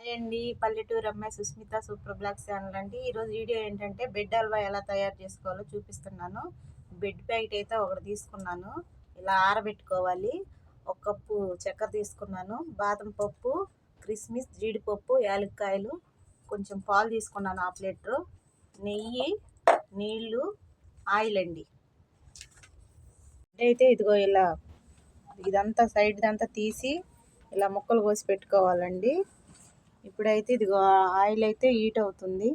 Hi అండి. పల్లెటూరు అమ్మాయి సుస్మిత సూపర్ బ్లాక్ ఛానల్ అండి. ఈరోజు వీడియో ఏంటంటే బెడ్ హల్వా ఎలా తయారు చేసుకోవాలో చూపిస్తున్నాను. బెడ్ ప్యాకెట్ అయితే ఒకటి తీసుకున్నాను. ఇలా ఆరబెట్టుకోవాలి. ఒక కప్పు చక్కెర తీసుకున్నాను. బాదం పప్పు క్రిస్మిస్ జీడిపప్పు యాలక్కాయలు కొంచెం పాలు తీసుకున్నాను హాఫ్ లీటరు. నెయ్యి నీళ్ళు ఆయిల్ అండి. అయితే ఇదిగో ఇలా ఇదంతా సైడ్ ఇదంతా తీసి ఇలా ముక్కలు కోసి పెట్టుకోవాలండి. ఇప్పుడైతే ఇదిగో ఆయిల్ అయితే హీట్ అవుతుంది.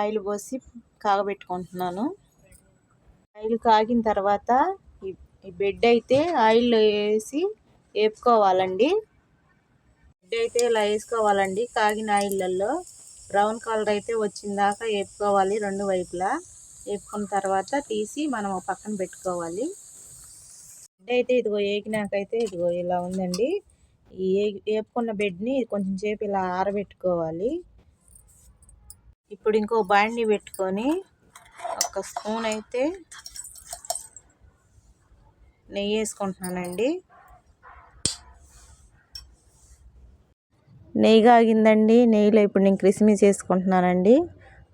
ఆయిల్ పోసి కాగబెట్టుకుంటున్నాను. ఆయిల్ కాగిన తర్వాత ఈ బెడ్ అయితే ఆయిల్ వేసి వేపుకోవాలండి. బెడ్ అయితే ఇలా వేసుకోవాలండి. కాగిన ఆయిల్లలో బ్రౌన్ కలర్ అయితే వచ్చిందాక వేపుకోవాలి రెండు వైపులా. వేపుకున్న తర్వాత తీసి మనం పక్కన పెట్టుకోవాలి. బెడ్ అయితే ఇదిగో వేగినాకైతే ఇదిగో ఇలా ఉందండి. వేపుకున్న బెడ్ని కొంచెం సేపు ఇలా ఆరబెట్టుకోవాలి. ఇప్పుడు ఇంకో బాండి పెట్టుకొని ఒక స్పూన్ అయితే నెయ్యి వేసుకుంటున్నానండి. నెయ్యి కాగిందండి. నెయ్యిలో ఇప్పుడు నేను క్రిస్మిస్ వేసుకుంటున్నానండి.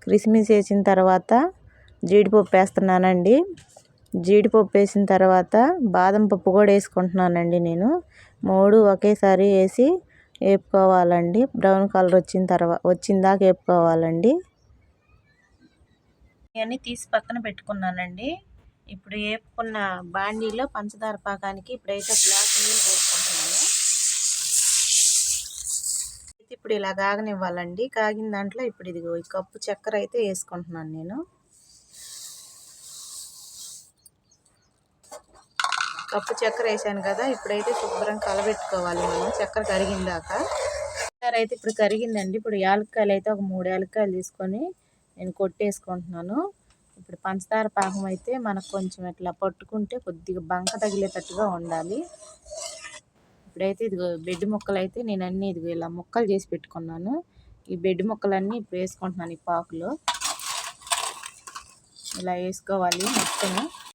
క్రిస్మిస్ వేసిన తర్వాత జీడిపప్పు వేస్తున్నానండి. జీడిపప్పు వేసిన తర్వాత బాదం పప్పు కూడా వేసుకుంటున్నానండి నేను. మూడు ఒకేసారి వేసి వేపుకోవాలండి. బ్రౌన్ కలర్ వచ్చిన తర్వాత వచ్చిన దాకా వేపుకోవాలండి. ఇవన్నీ తీసి పక్కన పెట్టుకున్నానండి. ఇప్పుడు వేపుకున్న బాండీలో పంచదార పాకానికి ఇప్పుడైతే గ్లాస్ నీళ్ళు పోసుకుంటున్నాను. ఇప్పుడు ఇలా కాగనివ్వాలండి. కాగిన దాంట్లో ఇప్పుడు ఇదిగో ఈ కప్పు చక్కెర అయితే వేసుకుంటున్నాను నేను. కప్పు చక్కెర వేసాను కదా ఇప్పుడైతే శుభ్రం కలబెట్టుకోవాలి మనం చక్కెర కరిగిందాక. చక్కెర అయితే ఇప్పుడు కరిగిందండి ఇప్పుడు యాలక్కాయలు అయితే ఒక మూడు యాలక్కాయలు తీసుకొని నేను కొట్టేసుకుంటున్నాను. ఇప్పుడు పంచదార పాకం అయితే మనకు కొంచెం ఇట్లా పట్టుకుంటే కొద్దిగా బంక తగిలేటట్టుగా ఉండాలి. ఇప్పుడైతే ఇదిగో బెడ్ ముక్కలు అయితే నేను అన్ని ఇదిగో ఇలా ముక్కలు చేసి పెట్టుకున్నాను. ఈ బెడ్ ముక్కలన్నీ ఇప్పుడు వేసుకుంటున్నాను ఈ పాకులో. ఇలా వేసుకోవాలి మొత్తం.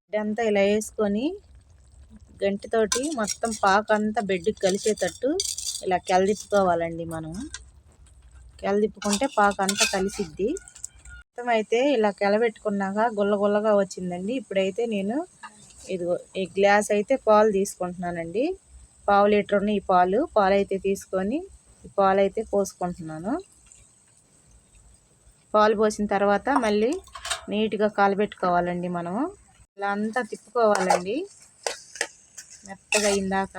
ఇదంతా ఇలా వేసుకొని గంటితోటి మొత్తం పాక అంతా బెడ్కి కలిసేటట్టు ఇలా కెలదిప్పుకోవాలండి మనం. కెలదిప్పుకుంటే పాక అంతా కలిసిద్ది. మొత్తం అయితే ఇలా కెలబెట్టుకున్నాక గుల్లగుల్లగా వచ్చిందండి. ఇప్పుడైతే నేను ఇదిగో ఈ గ్లాస్ అయితే పాలు తీసుకుంటున్నానండి. పావు లీటర్ ఉన్న ఈ పాలు పాలు అయితే తీసుకొని ఈ పాలు అయితే పోసుకుంటున్నాను. పాలు పోసిన తర్వాత మళ్ళీ నీట్గా కాలబెట్టుకోవాలండి మనము. ఇలా అంతా తిప్పుకోవాలండి. మెత్తగా అయిందాక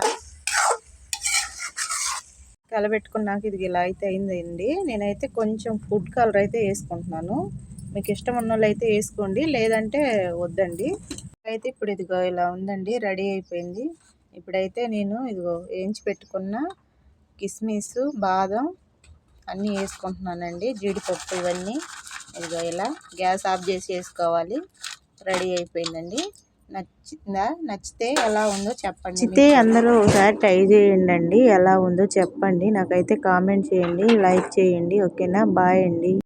కలబెట్టుకున్నాక ఇది ఇలా అయితే అయిందండి. నేనైతే కొంచెం ఫుడ్ కలర్ అయితే వేసుకుంటున్నాను. మీకు ఇష్టం ఉన్న వాళ్ళు అయితే వేసుకోండి లేదంటే వద్దండి. అయితే ఇప్పుడు ఇదిగో ఇలా ఉందండి రెడీ అయిపోయింది. ఇప్పుడైతే నేను ఇదిగో వేయించి పెట్టుకున్న కిస్మిస్ బాదం అన్నీ వేసుకుంటున్నానండి. జీడిపప్పు ఇవన్నీ. ఇదిగో ఇలా గ్యాస్ ఆఫ్ చేసి వేసుకోవాలి. రెడీ అయిపోయిందండి. నచ్చిందా? నచ్చితే ఎలా ఉందో చెప్పండి నచ్చితే అందరూ ఒకసారి ట్రై చేయండి ఎలా ఉందో చెప్పండి. నాకైతే కామెంట్ చేయండి లైక్ చేయండి. ఓకేనా? బాయ్ అండి.